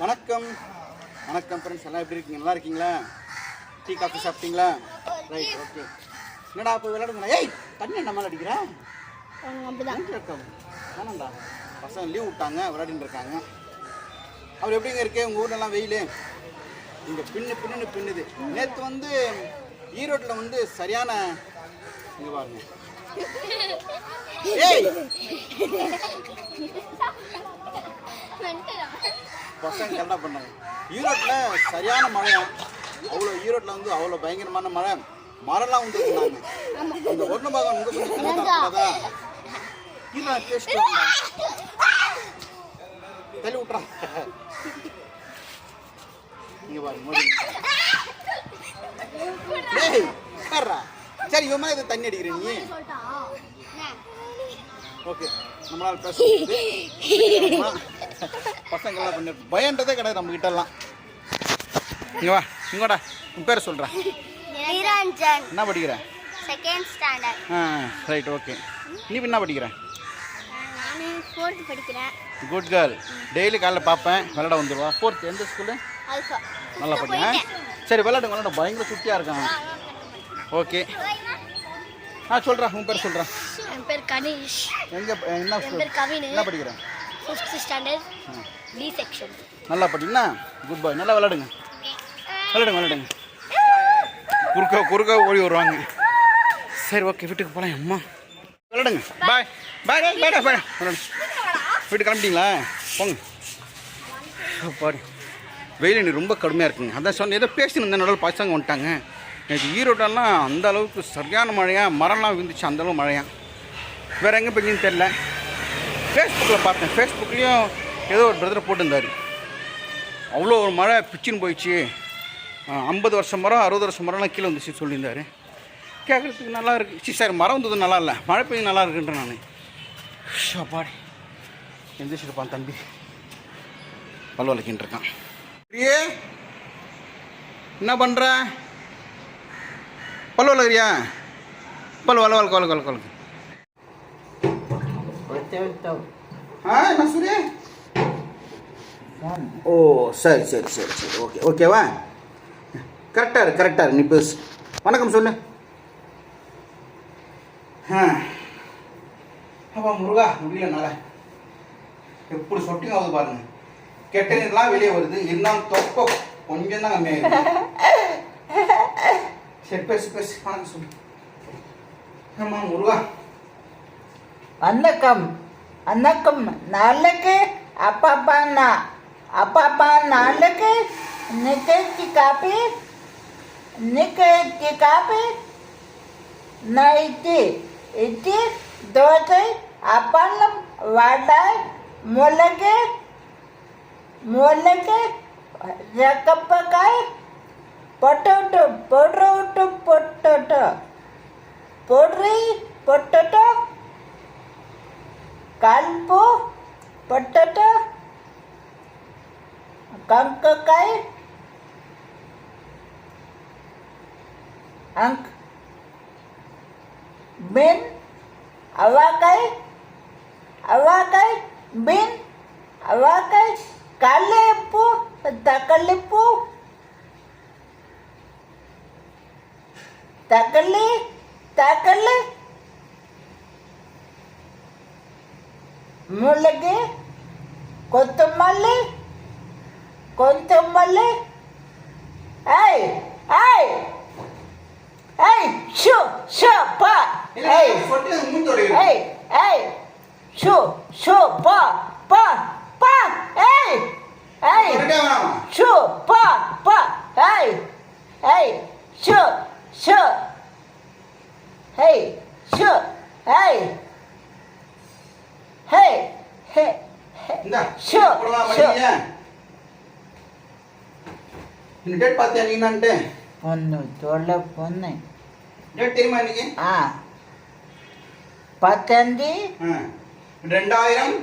வணக்கம். வணக்கம் ஃப்ரெண்ட்ஸ் எல்லாம் எப்படி இருக்கீங்க? நல்லா இருக்கீங்களா? டீ காஃபி சாப்பிட்டீங்களா? ரைட் ஓகே என்னடா போய் விளையாடுங்களா ஏய் தண்ணி என்ன மேலே அடிக்கிறேன் வேணாம்டா. பசங்க லீவ் விட்டாங்க விளையாடின்னு இருக்காங்க. அவர் எப்படிங்க இருக்கு? உங்கள் ஊர்லலாம் வெயில்? இங்கே பின்னு பின்னு பின்னுது. நேற்று வந்து ஈரோட்டில் வந்து சரியான இங்கே பாருங்கள் பசங்க கரெக்டாக பண்ணாங்க. ஈரோட்டில் சரியான மழையா? அவ்வளோ ஈரோட்டில் வந்து அவ்வளோ பயங்கரமான மழை. மரம்லாம் வந்துருக்குனாங்க அந்த ஒன்று பாகம் உங்க கொஞ்சம் டேஸ்ட் தள்ளி விட்றா இங்க பாரு மோதி டேய் உட்கார்றா. சரி இவன் இது தண்ணி அடிக்கிற நீ. ஓகே நம்மளால பேச. பசங்கள்லாம் பண்ணி பயன்றதே கிடையாது நம்ம கிட்ட எல்லாம் இங்க வா இங்கடா உன் பேரை சொல்கிறேன் என்ன படிக்கிற? செகண்ட் ஸ்டாண்டர்ட் ஆ ரைட் ஓகே நீ என்ன படிக்கிற? நான் ஃபோர்த் படிக்கிறேன். குட் கேர்ள் டெய்லி காலைல பார்ப்பேன் விளையாட வந்துடுவா ஃபோர்த் எந்த ஸ்கூலு நல்லா படிங்க சரி விளையாடு விளையாட. பயங்கர சுட்டியாக இருக்கான். ஓகே. ஆ சொல்கிறா உன் பேர் சொல்கிறேன் என் பேர் கணேஷ். எங்கே என்ன என் பேர் கவின். என்ன படிக்கிறேன் ஃபிஃப்த் ஸ்டாண்டர்ட் டி செக்ஷன் நல்லா படிங்கன்னா குட் பாய் நல்லா விளையாடுங்க. விளையாடுங்க விளையாடுங்க. குறுக்க குறுக்க ஓடி வருவாங்க. சரி ஓகே வீட்டுக்கு போகலாம் அம்மா. விளையாடுங்க. பாய் பாய் பாய் பாய் பாய் விளையாடுங்க. வீட்டுக்கு கிளம்பிட்டீங்களா? போங்க. பாரு. வெயில் இன்னைக்கு ரொம்ப கடுமையாக இருக்குங்க. அதான் சொன்ன ஏதோ பேசின்னு இருந்தேன் நடுவில் பசங்க வந்துட்டாங்க. எனக்கு ஈரோட்டெல்லாம் அந்த அளவுக்கு சரியான மழையாக மரம்லாம் விழுந்துச்சு அந்தளவு மழையாக வேறு எங்கே பெஞ்சுன்னு தெரில ஃபேஸ்புக்கில் பார்த்தேன். ஃபேஸ்புக்லேயும் ஏதோ ஒரு பிரதர் போட்டிருந்தார். அவ்வளோ ஒரு மழை பிச்சுன்னு போயிடுச்சு. ஐம்பது வருஷம் மரம் அறுபது வருஷம் மரம்லாம் கீழே வந்துச்சு சொல்லியிருந்தார். கேட்குறதுக்கு நல்லா இருக்குது சி சார் மரம் வந்தது நல்லா இல்லை. மழை பெய்யும் நல்லா இருக்குன்றேன் நான். ஷாப்பாடி எந்திரிச்சிருப்பான் தம்பி. பல்வலைக்கின்னு இருக்கான். என்ன பண்ணுற பல்லு வளர்க்குறியா? பல்லு வள வளர்க்க வளர்க்க வளர்க்க வளக்கு ஆ ஓ சரி சரி சரி சரி. ஓகே ஓகேவா கரெக்டாக இரு கரெக்டாக இரு. நீ பேசு. வணக்கம் சொல்லு. ஆ. அப்பா முருகா முடியலனால எப்படி சொட்டிங் ஆகுது பாருங்க. கெட்ட நீர்லாம் வெளியே வருது. இருந்தாலும் தொப்ப கொஞ்சம் தான் கம்மியாயிருக்கு சரி பேசு பேசு வணக்கம் சொல்லு ஆமாம் முருகா வணக்கம் வணக்கம் நாளைக்கு அப்பப்பா நான் அப்பப்பா நாளைக்கு நிக்கி காப்பி நிக்கி காப்பி நைட்டி இட்லி தோசை அப்பளம் வடை முளகு पटट पटोट पटट पडरी पटट कालपो पटट कंककाय अंक बिन अवाकाय अवाकाय बिन अवाकाय कालेपु तकलिपु தக்கல்லு தக்கல்லு முள்ளக்கு கொத்தமல்லு கொத்தமல்லு. ஏய் ஏய் ஏய் ஷோ ஷோ பா. ஏய். ஏய் ஏய் ஷோ ஷோ பா பா பா. ஏய் ஏய் ஷோ பா பா. ஏய் ஏய் show. Show hey show hey hey hey show show date பார்த்தியா நீ நான்ட்டு பொண்ணு தொல்லை பொண்ணு. டேட் தெரியுமா இன்னைக்கு? ஆ. பத்தந்தி ரெண்டாயிரம்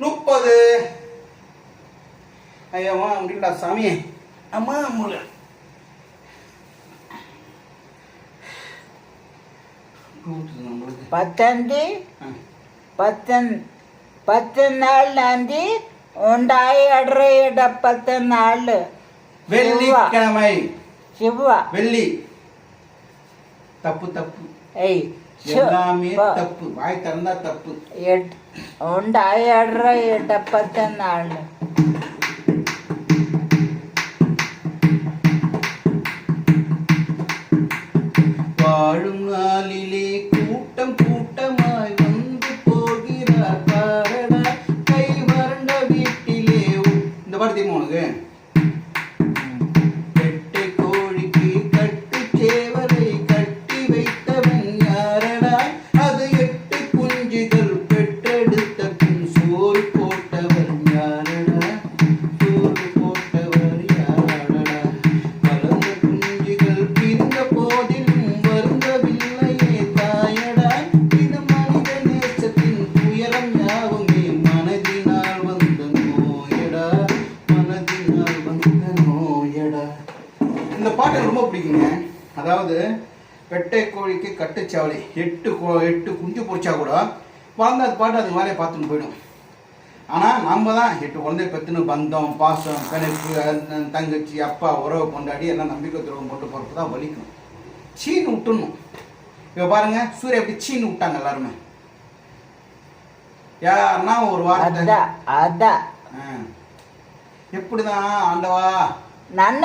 முப்பது. ஐயாமா முடியலடா சாமி. அம்மா முழு பத்தந்து பத்தன் பத்தநாள் நாந்தி உண்டாய் அடறையிட பத்தநாள் வெள்ளிக்கிழமை. சிவா வெள்ளி. தப்பு தப்பு. ஏய் எல்லாமே தப்பு. வாய் திறந்தா தப்பு. உண்டாய் அடறையிட பத்தநாள் பெட்டை கோழிக்கு கட்டுச்சாவளி எட்டு கோ எட்டு குஞ்சு பொறிச்சா கூட வளர்ந்து அது பாட்டு அது மாதிரியே பார்த்துன்னு போயிடும். ஆனால் நம்ம தான் எட்டு குழந்தை பெற்றுன்னு பந்தம் பாசம் கணக்கு தங்கச்சி அப்பா உறவை கொண்டாடி எல்லாம் நம்பிக்கை துறவம் போட்டு போகிறப்ப தான் வலிக்கணும். சீனு விட்டுணும் இப்போ பாருங்க சூரிய அப்படி சீனு விட்டாங்க எல்லாருமே. யாருன்னா ஒரு வார்த்தை. அதான் எப்படிதான் ஆண்டவா? நான்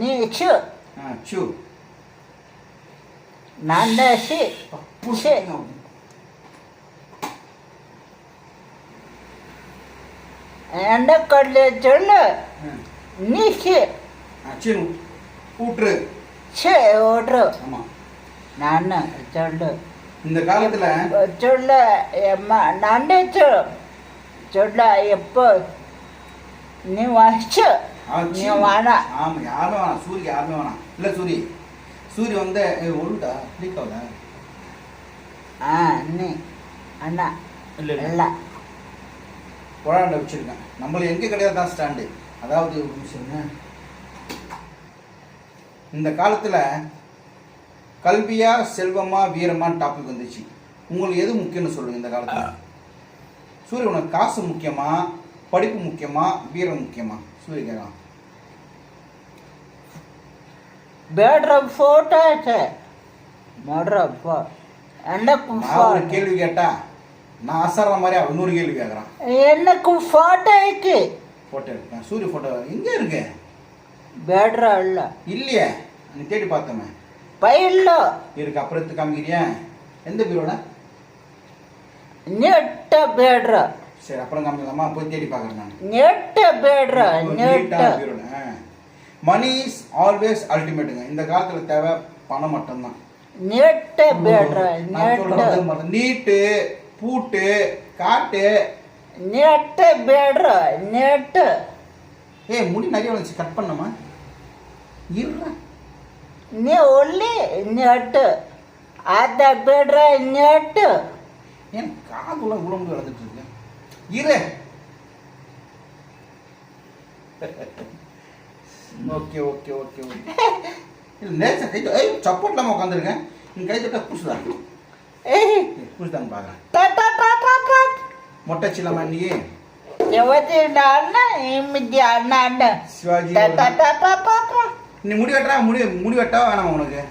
நீ சு. நான் தான் ஷே ஷே என்ன கடல சொல்லு நீ ஷே ஊற்று ஷே ஓட்ரு நான் சொல்லு இந்த காலத்தில் சொல்ல அம்மா நான் சொல்ல எப்போ நீ வாச்சு நீ வாடா ஆமாம் யாருமே வேணாம். சூரிய யாருமே வேணாம். இல்லை சூரிய. சூரிய வந்து உருண்டா? லீக் ஆகுதா ஆ அண்ணே. அண்ணா. இல்லை இல்லை. கொழாண்ட வச்சுருக்கேன். நம்மள எங்கே கிடையாது தான் ஸ்டாண்டு. அதாவது இந்த காலத்தில் கல்வியா செல்வமா வீரமான்னு டாபிக் வந்துச்சு. உங்களுக்கு எது முக்கியம்னு சொல்லுங்கள் இந்த காலத்தில்? சூரிய உனக்கு காசு முக்கியமா படிப்பு முக்கியமா வீரம் முக்கியமா? சூரிய கேட்கலாம். பேட்ரம் ஃபோட்டோ ஆச்சு மடுறம் ஃபோ எனக்கும் ஒரு கேள்வி கேட்டா நான் அசர்ற மாதிரி இன்னொரு கேள்வி கேட்குறான் எனக்கும் ஃபோட்டோ இருக்கு ஃபோட்டோ எடுத்தேன் சூரிய ஃபோட்டோ எங்கே இருக்கு. பேட்ரா இல்லை. இல்லையே நீ தேடி பார்த்தோமே. பயில்ல இருக்கு அப்புறம் எடுத்து காமிக்கிறியா? எந்த பீரோட நெட்ட பேட்ரா சரி அப்புறம் காமிக்கலாமா? போய் தேடி பார்க்குறேன் நான். நெட்ட பேட்ரா நெட்ட. பீரோட மணி இஸ் ஆல்வேஸ் அல்டிமேட்டுங்க இந்த காலத்தில் தேவை பணம் மட்டும்தான். நேட்டே பேடுற நீட்டு பூட்டு காட்டு. நேட்டே பேடுற நேட்டு ஏ முடி நிறைய வந்துச்சு கட் பண்ணுமா இருற நீ ஒல்லி நேட்டு அத பேடுற நேட்டு ஏன் காதுல உள்ள முடி வளர்ந்துட்டு இருக்கு? இரு. Okay okay okay okay. இல்லை நேச்சர் கை ஏய் சப்போர்ட் இல்லாமல் உட்காந்துருங்க நீங்கள் கை தொட்டா புஷ் தான் ஏய். புஷ் தான் பார்க்குறேன் மொட்டச்சி இல்லாமல் இன்னைக்கு சிவாஜி நீ முடி வெட்டுறா முடி முடி வெட்டா வேணாம் உனக்கு.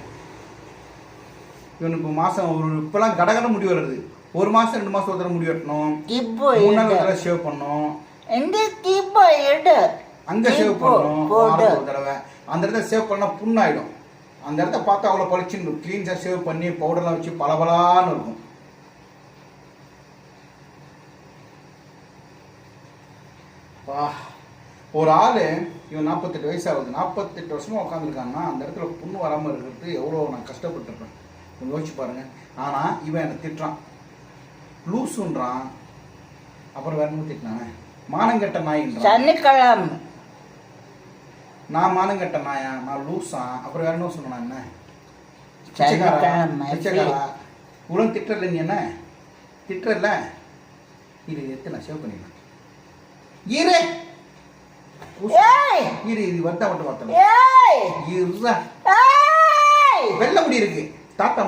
இவனுக்கு மாசம் ஒரு இப்பெல்லாம் கட முடி வருது ஒரு மாசம் ரெண்டு மாசம் ஒருத்தர முடி வெட்டணும். இப்போ மூணு நாள் ஷேவ் பண்ணணும். எங்க கீப்போ எடு அங்கே சேவ் பண்ணணும்? ஒரு தடவை. அந்த இடத்த சேவ் பண்ணால் புண்ணாயிடும். அந்த இடத்த பார்த்தா அவ்வளோ பளிச்சுன்னு க்ளீன்ஸாக சேவ் பண்ணி பவுடர்லாம் வச்சு பளபளான்னு இருக்கும். ஒரு ஆள் இவன் நாற்பத்தெட்டு வயசு ஆகுது. நாற்பத்தெட்டு வருஷமாக உட்காந்துருக்காங்கன்னா அந்த இடத்துல புண்ணு வராமல் இருக்கிறது எவ்வளோ நான் கஷ்டப்பட்டுருப்பேன். கொஞ்சம் யோசிச்சு பாருங்கள் ஆனால் இவன் என்னை திட்டுறான். லூசுன்றான். அப்புறம் வேற திட்டினான். மானங்கெட்ட நாய் சனிக்கிழமை. நான் மானங்கெட்ட நாயா நான் லூஸா அப்புறம் வேற என்ன சொன்னா என்ன? பிச்சைக்காரா உலகம் திட்டல நீ என்ன? திட்டல இது எடுத்து நான் சேவ் பண்ணிடலாம் இரு! இரு இது வந்தா மட்டும் பார்த்தலாம் ஏய்! இருடா. வெள்ளை முடி இருக்கு. தாத்தா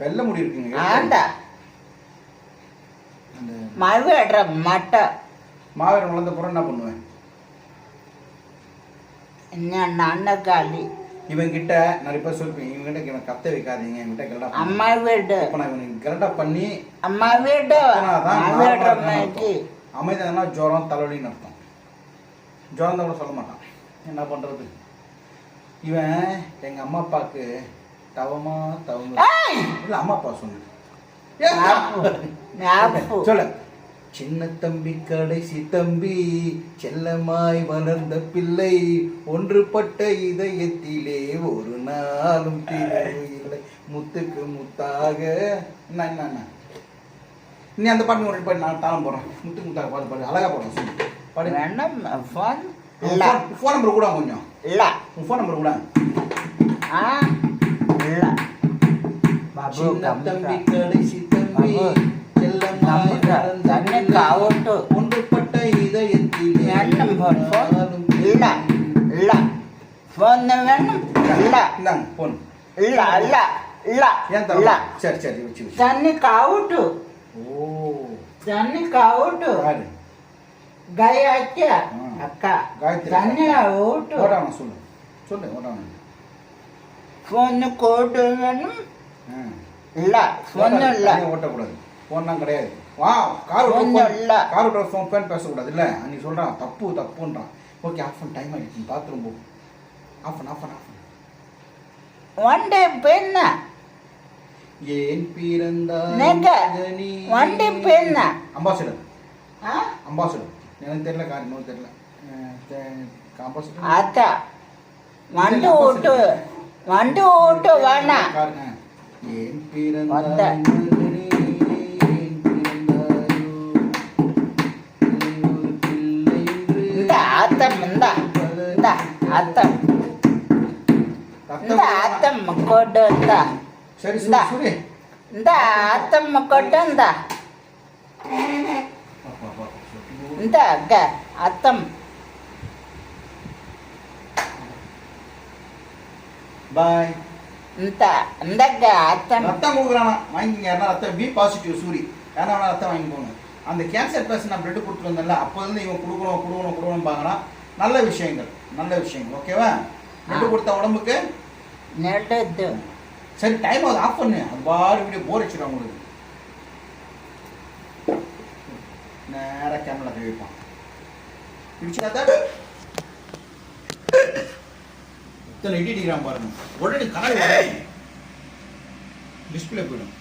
வெள்ளை முடி இருக்குங்க ஆண்டா. மழுவிடுற மட்டை. மாவீரன் வளர்ந்த பிறகு என்ன பண்ணுவேன்? அன்னக்காளி இவன் கிட்ட நிறைய பேர் சொல்லிப்பேன் இவன் கிட்ட இவன் கத்த வைக்காதீங்க இவன்கிட்ட கரெக்டாக அம்மா வீடு. இப்போ நான் இவனுக்கு கரெக்டாக பண்ணி அம்மா வீடு. அமைதியானா ஜுரம் தலைவலின்னு அர்த்தம். ஜுரம் தான் கூட சொல்ல மாட்டான். என்ன பண்ணுறது இவன் எங்கள் அம்மா அப்பாவுக்கு தவமா ஏய்! இல்லை அம்மா அப்பா சொன்னேன். சொல்ல. சின்ன தம்பி கடைசி தம்பி செல்லமாய் வளர்ந்த பிள்ளை ஒன்றுபட்ட இதயத்திலே ஒரு நாளும் பிரிவு இல்லை. முத்துக்கு முத்தாக. நீ அந்த பாட்டு ஒரு பாட்டு நான் தாளம் போடுறேன். முத்துக்கு முத்தாக பாட்டு பாடு. அழகா போடுறேன் பாடு. வேணும் ஃபோன் இல்ல. உன் ஃபோன் நம்பர் கூட கொஞ்சம். இல்ல. உன் ஃபோன் நம்பர் கூட. ஆ? இல்ல. பாபு சின்ன தம்பி. கடைசி தம்பி செல்லமாய் கம்மிக்கா. வளர்ந்த காவட்டு ஒன்றுபட்ட இதயத்திலே வேணும் ஃபோன் ஃபோன் நாளும் இல்ல இல்ல ஃபோன் வேணும் இல்ல இந்தாங்க போன் இல்ல இல்ல இல்ல ஏன் இல்ல தர சரி சரி வச்சு வச்சு தண்ணி காவட்டு ஓ தண்ணி காவட்டு யாரு గాయత్య ఆ. అక్క గాయత్రి. ధన్య ఓటు ஓட்டான சொல்லு சொல்லு ஓட்டான ఫోన్ కోటు இல்ல ஃபோன் இல்ல ஓட்டக்கூடாது ஃபோன்லாம் கிடையாது வா கார் ஓட்டுற கார் ஓட்டுற ஃபோன் ஃபோன் பேசக்கூடாது. இல்லை அன்னைக்கு தப்பு தப்புன்றான். ஓகே ஆஃப் அன் டைம் ஆகிடுச்சு பாத்ரூம் போ. Off on off on off வண்டி பெண்ண ஏன் பிறந்தாய் வண்டி பெண்ண அம்பாசிடர் அம்பாசிடர் எனக்கு தெரியல கார் இன்னும் தெரியல. அம்பாசிடர் அத்தா. வண்டி ஓட்டு வண்டி ஓட்டு வேணாம். ஏன் பிறந்தாய் அத்தம் இந்த அத்தம் கொடு இந்த. சுரி சுரி இந்த. அக்க அத்தம் பாய். இந்த இந்த அக்க அத்தம் ரத்தம் கொடுக்குறானா? வாங்கிங்க யாரா ரத்தம் பி பாசிட்டிவ் சூரி. யாரா வேணா ரத்தம் வாங்கிக்கோங்க. அந்த கேன்சர் பேஷண்ட் நான் பிளட் கொடுத்துட்டு வந்தேன்ல அப்போ இருந்து இவன் கொடுக்கணும் கொடுக்கணும் கொடுக்கணும் பார்க்கலாம் நல்ல விஷயங்கள் நல்ல விஷயங்கள் ஓகேவா பிளட் கொடுத்த உடம்புக்கு? நெடுது சரி டைம் ஆகுது ஆஃப் பண்ணு. அது பாரு வீடியோ போர் அடிச்சிடும் உங்களுக்கு. நேராக கேமரா கை வைப்பான். பிடிச்சாதான் இத்தனை இடி அடிக்கிறான் பாருங்க. உடனே கண்ணாடி டிஸ்பிளே போயிடும்.